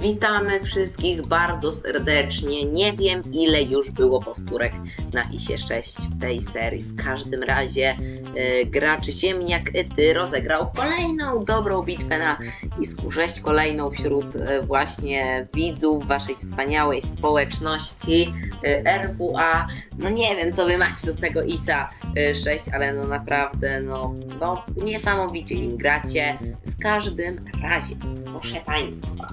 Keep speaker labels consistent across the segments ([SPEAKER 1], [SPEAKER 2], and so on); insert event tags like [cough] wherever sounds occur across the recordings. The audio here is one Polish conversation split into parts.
[SPEAKER 1] Witamy wszystkich bardzo serdecznie. Nie wiem ile już było powtórek na ISie 6 w tej serii. W każdym razie e, gracz Ziemniak Ty rozegrał kolejną dobrą bitwę na Isku 6, kolejną wśród e, właśnie widzów waszej wspaniałej społeczności e, RWA. No nie wiem co wy macie do tego ISA e, 6, ale no naprawdę no, no niesamowicie nim gracie. W każdym razie, proszę Państwa,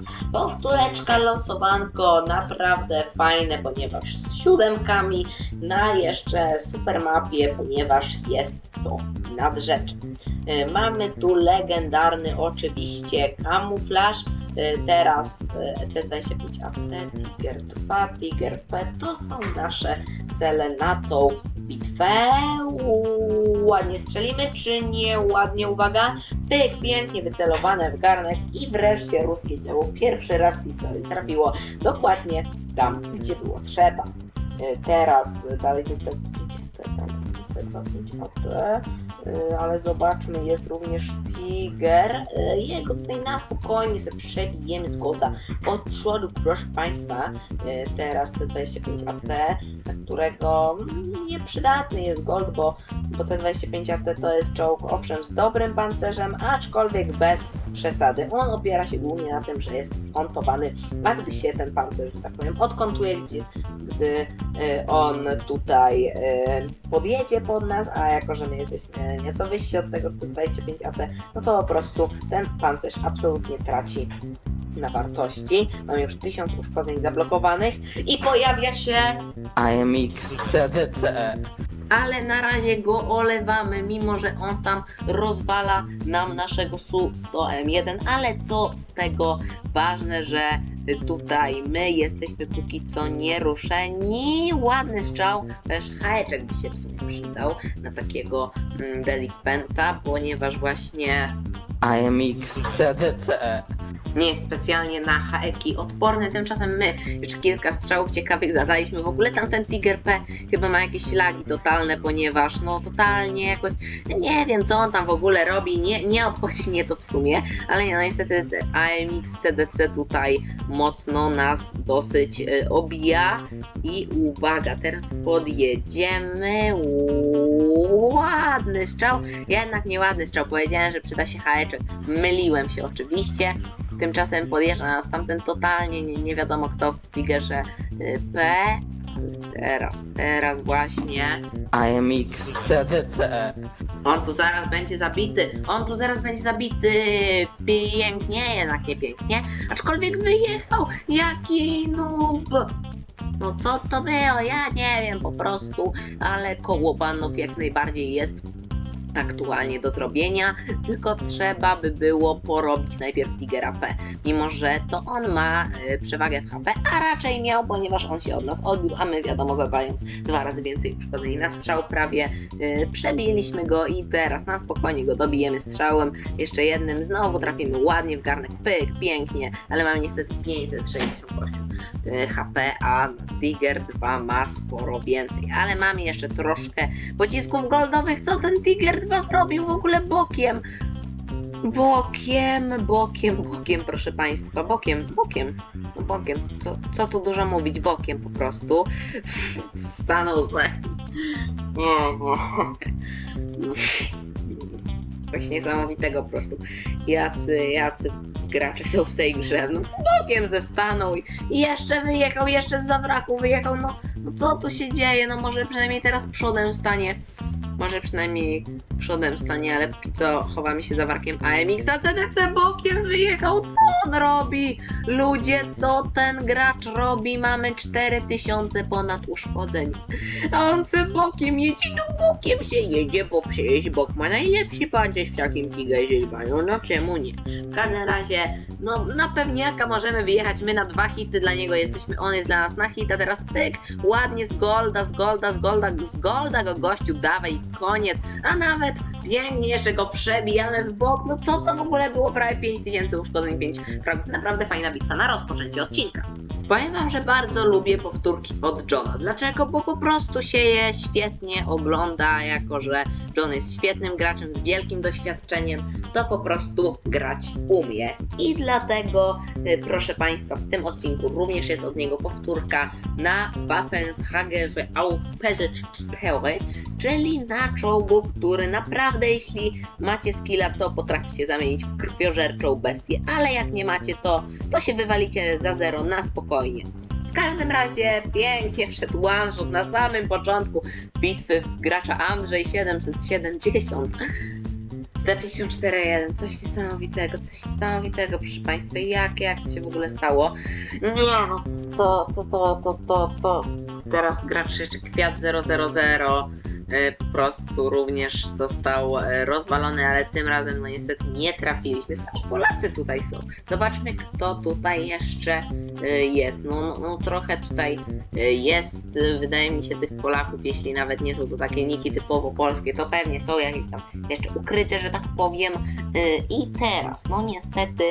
[SPEAKER 1] powtóreczka losowanko naprawdę fajne, ponieważ z siódemkami na jeszcze super mapie, ponieważ jest to nadrzecz. E, Mamy tu legendarny oczywiście kamuflaż. E, Teraz e, T25 AP, Tiger 2, Tiger P to są nasze cele na tą bitwę. Ładnie strzelimy, czy nie? Ładnie, uwaga. Pyk, pięknie wycelowane w garnek i wreszcie ruskie działo pierwszy raz w historii trafiło dokładnie tam, gdzie było trzeba. E, Teraz dalej pięć, AP, e, ale zobaczmy, jest również Tiger. E, Jego tutaj na spokojnie sobie przebijemy z golda od przodu, proszę Państwa. E, Teraz te 25 AT, na którego nieprzydatny jest gold, bo bo te 25 AT to jest czołg owszem z dobrym pancerzem, aczkolwiek bez przesady. On opiera się głównie na tym, że jest skontowany, a gdy się ten pancerz, że tak powiem, odkontuje, gdzie, gdy e, on tutaj e, podjedzie pod nas, a jako, że my jesteśmy nieco wyżsi od tego, te 25 AT, no to po prostu ten pancerz absolutnie traci na wartości. Mamy już 1000 uszkodzeń zablokowanych i pojawia się
[SPEAKER 2] AMX CDC.
[SPEAKER 1] Ale na razie go olewamy, mimo że on tam rozwala nam naszego Su-100M1, ale co z tego, ważne, że tutaj my jesteśmy póki co nieruszeni, ładny strzał, też hajeczek by się w sumie przydał na takiego mm, delikwenta, ponieważ właśnie
[SPEAKER 2] AMX CDC.
[SPEAKER 1] Nie jest specjalnie na haeki odporny. Tymczasem my już kilka strzałów ciekawych zadaliśmy. W ogóle tamten Tiger P chyba ma jakieś lagi totalne, ponieważ no totalnie jakoś nie wiem co on tam w ogóle robi, nie, nie obchodzi mnie to w sumie, ale no niestety te AMX CDC tutaj mocno nas dosyć y, obija. I uwaga, teraz podjedziemy. Ładny strzał, jednak nieładny strzał, powiedziałem, że przyda się haeczek, myliłem się oczywiście, Tymczasem podjeżdża nas tamten totalnie nie, nie wiadomo kto w Tigerze y, P. Teraz, teraz właśnie.
[SPEAKER 2] AMX CDC.
[SPEAKER 1] On tu zaraz będzie zabity. On tu zaraz będzie zabity. Pięknie, jednak nie pięknie. Aczkolwiek wyjechał. Jaki noob. No co to było? Ja nie wiem po prostu, ale koło banów jak najbardziej jest aktualnie do zrobienia, tylko trzeba by było porobić najpierw Tigera P, mimo że to on ma y, przewagę w HP, a raczej miał, ponieważ on się od nas odbił, a my wiadomo zadając dwa razy więcej uszkodzeń na strzał prawie y, przebiliśmy go i teraz na spokojnie go dobijemy strzałem, jeszcze jednym znowu trafimy ładnie w garnek, pyk, pięknie, ale mamy niestety 568 y, HP, a Tiger 2 ma sporo więcej, ale mamy jeszcze troszkę pocisków goldowych, co ten Tiger 2 zrobił w ogóle bokiem? Bokiem, bokiem, bokiem, proszę Państwa, bokiem, bokiem, no bokiem, co, co tu dużo mówić, bokiem po prostu. [laughs] Stanął ze. Nie, nie. [laughs] Coś niesamowitego po prostu. Jacy, jacy gracze są w tej grze. No bokiem zestanął i i jeszcze wyjechał, jeszcze z zawraku wyjechał. No, no co tu się dzieje? No może przynajmniej teraz przodem stanie. Może przynajmniej przodem stanie, ale póki co chowamy się za warkiem AMX, a CDC bokiem wyjechał. Co on robi? Ludzie, co ten gracz robi? Mamy 4000 ponad uszkodzeń. A on se bokiem jedzie, no bokiem się jedzie, bo przecież bok ma najlepszy pancerz w takim gigazie, no, no czemu nie? W każdym razie, no na pewniaka możemy wyjechać, my na dwa hity dla niego jesteśmy, on jest dla nas na hit, a teraz pyk, ładnie z golda, z golda, z golda, z golda go gościu dawaj koniec, a nawet pięknie jeszcze go przebijamy w bok, no co to w ogóle było, prawie 5000 uszkodzeń, 5 fragów, naprawdę fajna bitwa na rozpoczęcie odcinka. Powiem wam, że bardzo lubię powtórki od Johna. Dlaczego? Bo po prostu się je świetnie ogląda, jako że John jest świetnym graczem z wielkim doświadczeniem, to po prostu grać umie. I dlatego, y, proszę Państwa, w tym odcinku również jest od niego powtórka na Waffenhagerze auf PZ4, czyli na czołgu, który naprawdę, jeśli macie skilla, to potraficie zamienić w krwiożerczą bestię, ale jak nie macie, to, to się wywalicie za zero na spokojnie. W każdym razie pięknie wszedł one shot na samym początku bitwy gracza Andrzej 770. T54-1, coś niesamowitego, coś niesamowitego, proszę Państwa, jak, jak to się w ogóle stało? Nie no, to, to, to, to, to, to, teraz gracz jeszcze Kwiat 000 e, po prostu również został e, rozwalony, ale tym razem no niestety nie trafiliśmy. Sami Polacy tutaj są. Zobaczmy kto tutaj jeszcze e, jest. No, no, no trochę tutaj e, jest, wydaje mi się, tych Polaków, jeśli nawet nie są to takie niki typowo polskie, to pewnie są jakieś tam jeszcze ukryte, że tak powiem. I teraz, no niestety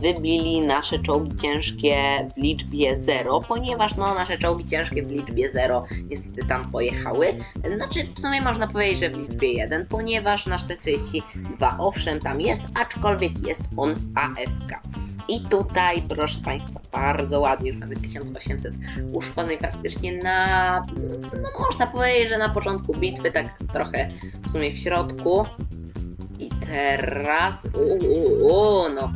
[SPEAKER 1] wybili nasze czołgi ciężkie w liczbie 0, ponieważ no nasze czołgi ciężkie w liczbie 0 niestety tam pojechały. Znaczy w sumie można powiedzieć, że w liczbie 1, ponieważ nasz T32 owszem tam jest, aczkolwiek jest on AFK. I tutaj, proszę Państwa, bardzo ładnie, już mamy 1800 uszkodzonych praktycznie na, no można powiedzieć, że na początku bitwy, tak trochę w sumie w środku. I teraz, uuu, no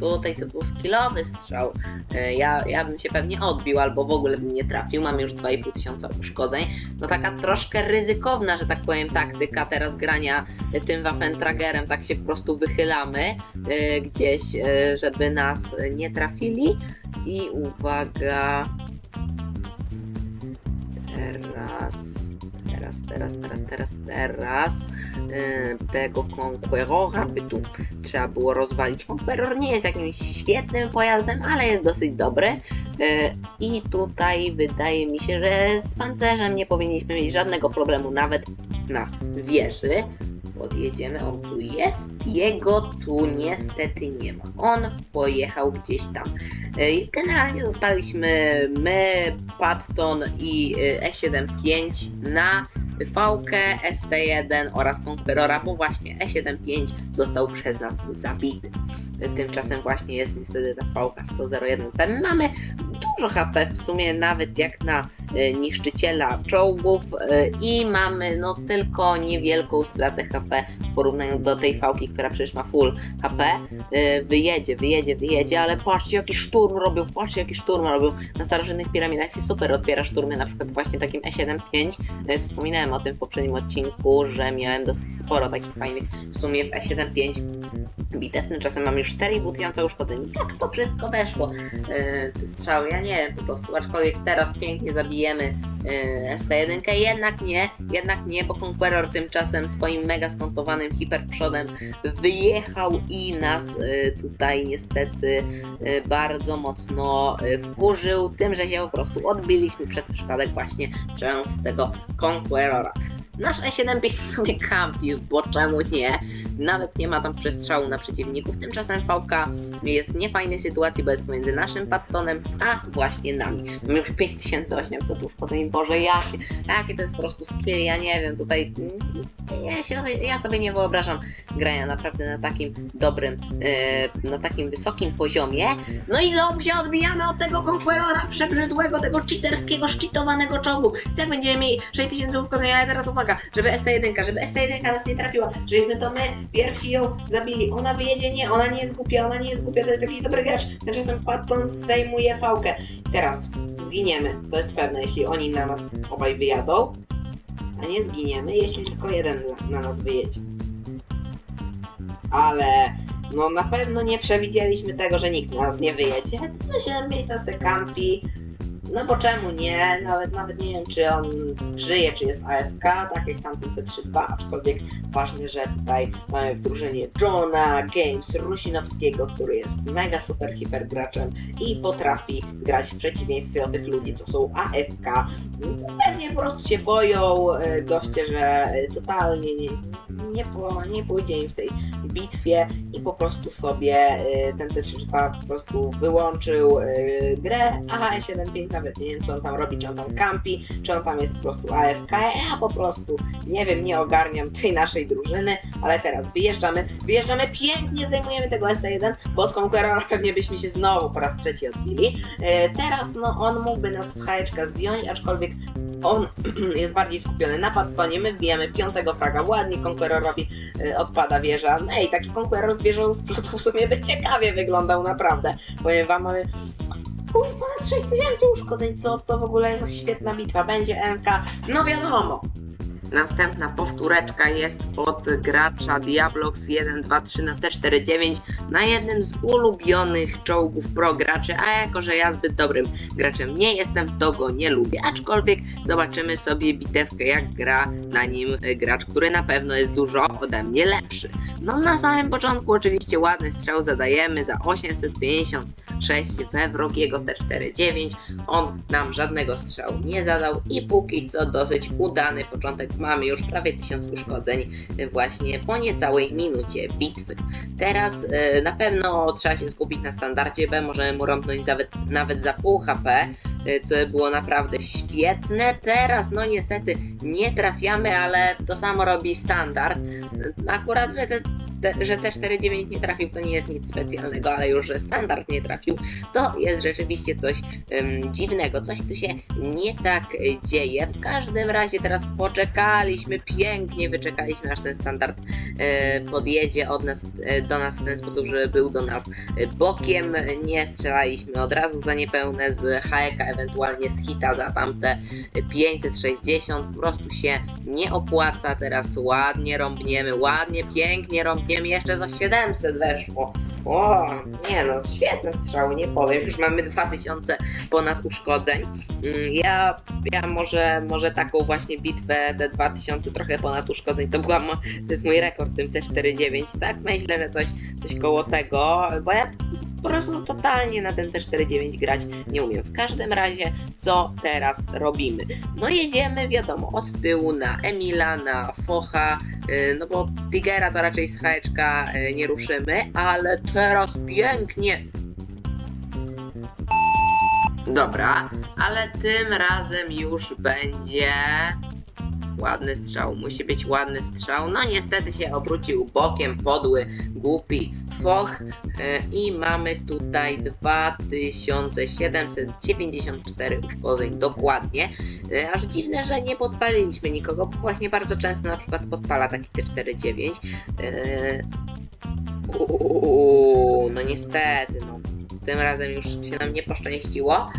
[SPEAKER 1] tutaj to był skillowy strzał. E, Ja, ja bym się pewnie odbił, albo w ogóle bym nie trafił. Mam już 2,5 tysiąca uszkodzeń. No taka troszkę ryzykowna, że tak powiem, taktyka teraz grania e, tym Waffentragerem. Tak się po prostu wychylamy e, gdzieś, żeby nas nie trafili. I uwaga. Teraz. Teraz, teraz, teraz, teraz, teraz e, tego Conquerora by tu trzeba było rozwalić. Conqueror nie jest jakimś świetnym pojazdem, ale jest dosyć dobry. E, I tutaj wydaje mi się, że z pancerzem nie powinniśmy mieć żadnego problemu, nawet na wieży. Podjedziemy, on tu jest, jego tu niestety nie ma. On pojechał gdzieś tam. E, Generalnie zostaliśmy my, Patton i e, E75 na Fałkę, ST1 oraz Conquerora, bo właśnie E75 został przez nas zabity. Tymczasem właśnie jest niestety ta Fałka 101 P. Mamy dużo HP w sumie, nawet jak na e, niszczyciela czołgów e, i mamy no tylko niewielką stratę HP w porównaniu do tej Fałki, która przecież ma full HP. E, Wyjedzie, wyjedzie, wyjedzie, ale patrzcie jaki szturm robią, patrzcie jaki szturm robią. Na starożytnych piramidach się super odpiera szturmy, na przykład właśnie takim E75. E, O tym w poprzednim odcinku, że miałem dosyć sporo takich fajnych w sumie w E75 bitew. Tymczasem mam już 4,5 tysiąca uszkodzeń. Jak to wszystko weszło? E, te strzały, ja nie wiem po prostu. Aczkolwiek teraz pięknie zabijemy e, ST1, jednak nie, jednak nie, bo Conqueror tymczasem swoim mega skontowanym hiperprzodem wyjechał i nas e, tutaj niestety e, bardzo mocno e, wkurzył tym, że się po prostu odbiliśmy przez przypadek właśnie strzelając z tego Conquerora. Nasz E75 w sumie kampi, bo czemu nie? Nawet nie ma tam przestrzału na przeciwników. Tymczasem VK jest w niefajnej sytuacji, bo jest pomiędzy naszym Pattonem, a właśnie nami. Mamy już 5800 uszkodzeń. Boże, jakie, jakie to jest po prostu skill, ja nie wiem, tutaj ja, się, ja sobie nie wyobrażam grania naprawdę na takim dobrym, e, na takim wysokim poziomie. No i się odbijamy od tego Conquerora przebrzydłego, tego cheaterskiego, szczytowanego czołgu. I tak będziemy mieli 6000 uszkodzeń, ale teraz uwaga, żeby ST1, żeby ST1 nas nie trafiła, żebyśmy to my pierwsi ją zabili. Ona wyjedzie, nie, ona nie jest głupia, ona nie jest głupia, to jest jakiś dobry gracz. Tymczasem Patton zdejmuje fałkę. Teraz zginiemy, to jest pewne, jeśli oni na nas obaj wyjadą. A nie zginiemy, jeśli tylko jeden na- na nas wyjedzie. Ale no na pewno nie przewidzieliśmy tego, że nikt na nas nie wyjedzie. No 7 miejsc na sekampi. No bo czemu nie? Nawet nawet nie wiem, czy on żyje, czy jest AFK, tak jak tamten T3-2, aczkolwiek ważne, że tutaj mamy w drużynie Johna Games Rusinowskiego, który jest mega super hiper graczem i potrafi grać w przeciwieństwie od tych ludzi, co są AFK. Pewnie po prostu się boją e, goście, że e, totalnie nie, nie, po, nie pójdzie im w tej bitwie i po prostu sobie e, ten T3-2 po prostu wyłączył e, grę, a 7.5 nawet nie wiem co on tam robi, czy on tam campi, czy on tam jest po prostu AFK, ja po prostu nie wiem, nie ogarniam tej naszej drużyny, ale teraz wyjeżdżamy, wyjeżdżamy pięknie, zdejmujemy tego ST1, bo od Conquerora [laughs] pewnie byśmy się znowu po raz trzeci odbili. E, teraz no on mógłby nas z hajeczka zdjąć, aczkolwiek on [clears throat] jest bardziej skupiony na padkonie, my wbijamy piątego fraga, ładnie Conquerorowi e, odpada wieża. [laughs] Ej, taki Conqueror z z przodu w sumie by ciekawie wyglądał naprawdę. Powiem wam, mamy ponad 6000 uszkodzeń, co to w ogóle jest świetna bitwa, będzie MK, no wiadomo. Następna powtóreczka jest od gracza Diablox 123 na T49 na jednym z ulubionych czołgów pro graczy, a jako, że ja zbyt dobrym graczem nie jestem, to go nie lubię. Aczkolwiek zobaczymy sobie bitewkę, jak gra na nim gracz, który na pewno jest dużo ode mnie lepszy. No na samym początku oczywiście ładny strzał zadajemy za 856 we wrogiego T49. On nam żadnego strzału nie zadał i póki co dosyć udany początek. Mamy już prawie 1000 uszkodzeń właśnie po niecałej minucie bitwy. Teraz e, na pewno trzeba się skupić na standardzie B, możemy mu rąbnąć nawet, nawet za pół HP, e, co było naprawdę świetne. Teraz no niestety nie trafiamy, ale to samo robi standard. Akurat, że te, że T49 nie trafił, to nie jest nic specjalnego, ale już, że standard nie trafił, to jest rzeczywiście coś em, dziwnego, coś tu się nie tak dzieje. W każdym razie teraz poczekaliśmy, pięknie wyczekaliśmy, aż ten standard e, podjedzie od nas, e, do nas w ten sposób, żeby był do nas bokiem. Nie strzelaliśmy od razu za niepełne z HEK, ewentualnie z hita za tamte 560. Po prostu się nie opłaca. Teraz ładnie rąbniemy, ładnie, pięknie rąbniemy. Jeszcze za 700 weszło. O, nie no, świetne strzały, nie powiem. Już mamy 2000 ponad uszkodzeń. Mm, Ja, ja może, może taką właśnie bitwę, te 2000 trochę ponad uszkodzeń, to była, to jest mój rekord tym T49, tak? Myślę, że coś, coś koło tego, bo ja po prostu totalnie na ten T49 grać nie umiem. W każdym razie, co teraz robimy? No jedziemy, wiadomo, od tyłu na Emila, na Focha, yy, no bo Tigera to raczej z haeczka yy, nie ruszymy, ale teraz pięknie Dobra, ale tym razem już będzie ładny strzał. Musi być ładny strzał. No niestety się obrócił bokiem, podły, głupi foch e, i mamy tutaj 2794 uszkodzeń dokładnie. E, Aż dziwne, że nie podpaliliśmy nikogo, bo właśnie bardzo często na przykład podpala taki T49. E, Uuu, no niestety, no tym razem już się nam nie poszczęściło.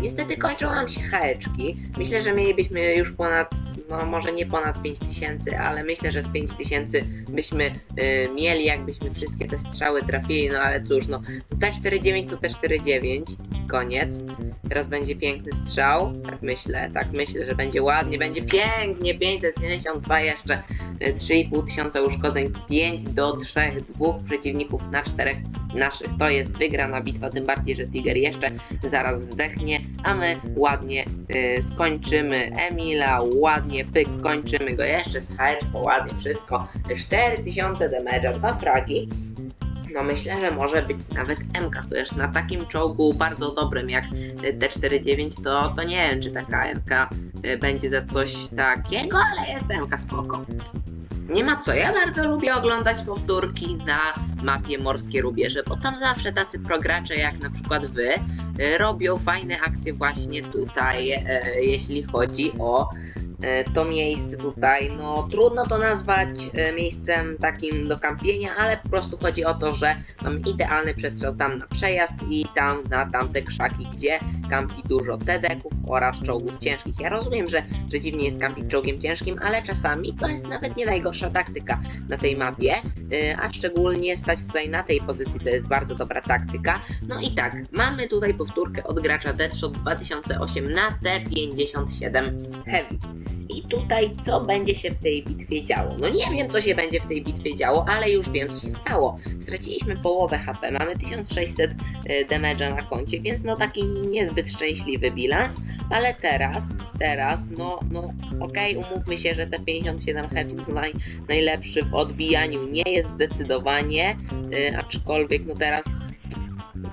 [SPEAKER 1] Niestety kończą nam się haeczki. Myślę, że mielibyśmy już ponad, no może nie ponad 5000, ale myślę, że z 5000 byśmy yy, mieli, jakbyśmy wszystkie te strzały trafili, no ale cóż, no T49 to T49, koniec. Teraz będzie piękny strzał, tak myślę, tak myślę, że będzie ładnie, będzie pięknie, 572 jeszcze, yy, 3,5 tysiąca uszkodzeń, 5 do 3, dwóch przeciwników na czterech naszych. To jest wygrana bitwa, tym bardziej, że Tiger jeszcze zaraz zdechnie, a my ładnie y, skończymy Emila, ładnie pyk, kończymy go jeszcze z haeczką, ładnie wszystko. 4000 damage'a, dwa fragi. No myślę, że może być nawet MK, chociaż na takim czołgu bardzo dobrym jak y, T49 to, to nie wiem czy taka MK y, będzie za coś takiego, ale jest MK spoko. Nie ma co, ja bardzo lubię oglądać powtórki na mapie Morskie Rubieże, bo tam zawsze tacy progracze jak na przykład wy e, robią fajne akcje właśnie tutaj, e, jeśli chodzi o to miejsce tutaj, no trudno to nazwać e, miejscem takim do kampienia, ale po prostu chodzi o to, że mam idealny przestrzał tam na przejazd i tam na tamte krzaki, gdzie kampi dużo tedeków oraz czołgów ciężkich. Ja rozumiem, że, że dziwnie jest kampić czołgiem ciężkim, ale czasami to jest nawet nie najgorsza taktyka na tej mapie, e, a szczególnie stać tutaj na tej pozycji to jest bardzo dobra taktyka. No i tak, mamy tutaj powtórkę od gracza Deadshot 2008 na T57 Heavy. I tutaj co będzie się w tej bitwie działo? No nie wiem co się będzie w tej bitwie działo, ale już wiem co się stało. Straciliśmy połowę HP, mamy 1600 y, damage'a na koncie, więc no taki niezbyt szczęśliwy bilans, ale teraz, teraz, no, no okej, umówmy się, że te 57 heavy naj, najlepszy w odbijaniu nie jest zdecydowanie, y, aczkolwiek no teraz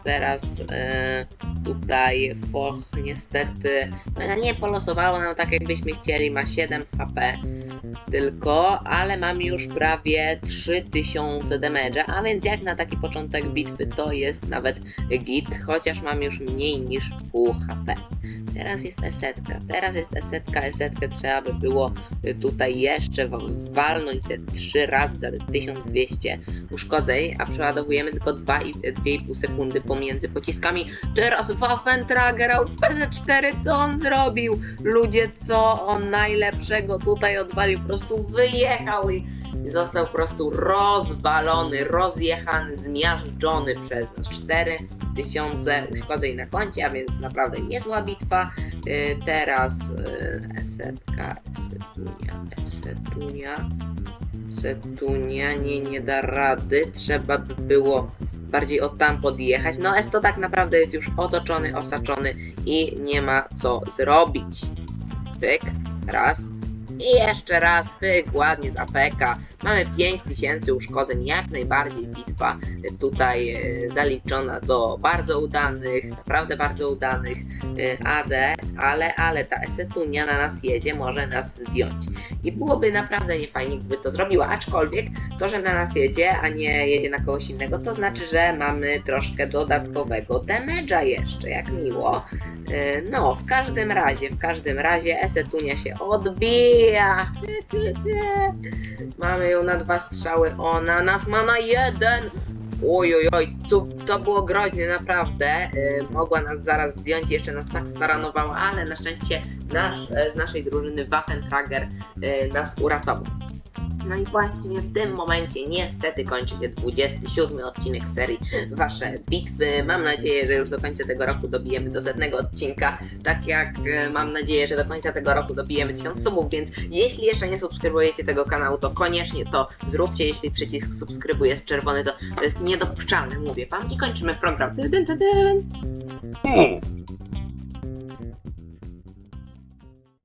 [SPEAKER 1] teraz e, tutaj Foch niestety no, nie polosowało nam tak jakbyśmy chcieli, ma 7 HP tylko, ale mam już prawie 3000 damage'a, a więc jak na taki początek bitwy to jest nawet git, chociaż mam już mniej niż pół HP. Teraz jest esetka, teraz jest esetka, esetkę trzeba by było tutaj jeszcze wa- walnąć te 3 razy za 1200 uszkodzeń, a przeładowujemy tylko 2 i- 2,5 sekundy pomiędzy pociskami. Teraz Waffentrager auf PZ4, co on zrobił? Ludzie, co on najlepszego tutaj odwalił, po prostu wyjechał i został po prostu rozwalony, rozjechany, zmiażdżony przez nas. 4000 uszkodzeń na koncie, a więc naprawdę niezła bitwa. Yy, teraz yy, esetka, esetunia, esetunia, esetunia, nie, da rady, trzeba by było bardziej od tam podjechać. No S to tak naprawdę jest już otoczony, osaczony i nie ma co zrobić. Pyk, raz. I jeszcze raz, pyk, ładnie z APK. Mamy 5000 uszkodzeń, jak najbardziej bitwa tutaj e, zaliczona do bardzo udanych, naprawdę bardzo udanych e, AD, ale, ale ta Esetunia na nas jedzie, może nas zdjąć. I byłoby naprawdę niefajnie, gdyby to zrobiła, aczkolwiek to, że na nas jedzie, a nie jedzie na kogoś innego, to znaczy, że mamy troszkę dodatkowego damage'a jeszcze, jak miło. E, No, w każdym razie, w każdym razie Esetunia się odbija. Mamy ją na dwa strzały, ona nas ma na jeden. Oj, oj, oj, to, to było groźne, naprawdę. Y, mogła nas zaraz zdjąć, jeszcze nas tak staranowała, ale na szczęście nasz, e, z naszej drużyny Waffentrager y, nas uratował. No i właśnie w tym momencie niestety kończy się 27 odcinek serii Wasze bitwy. Mam nadzieję, że już do końca tego roku dobijemy do setnego odcinka. Tak jak e, mam nadzieję, że do końca tego roku dobijemy 1000 subów, więc jeśli jeszcze nie subskrybujecie tego kanału, to koniecznie to zróbcie. Jeśli przycisk subskrybuj jest czerwony, to, to jest niedopuszczalne, mówię wam. I kończymy program. Dyn, dyn, dyn.
[SPEAKER 3] U,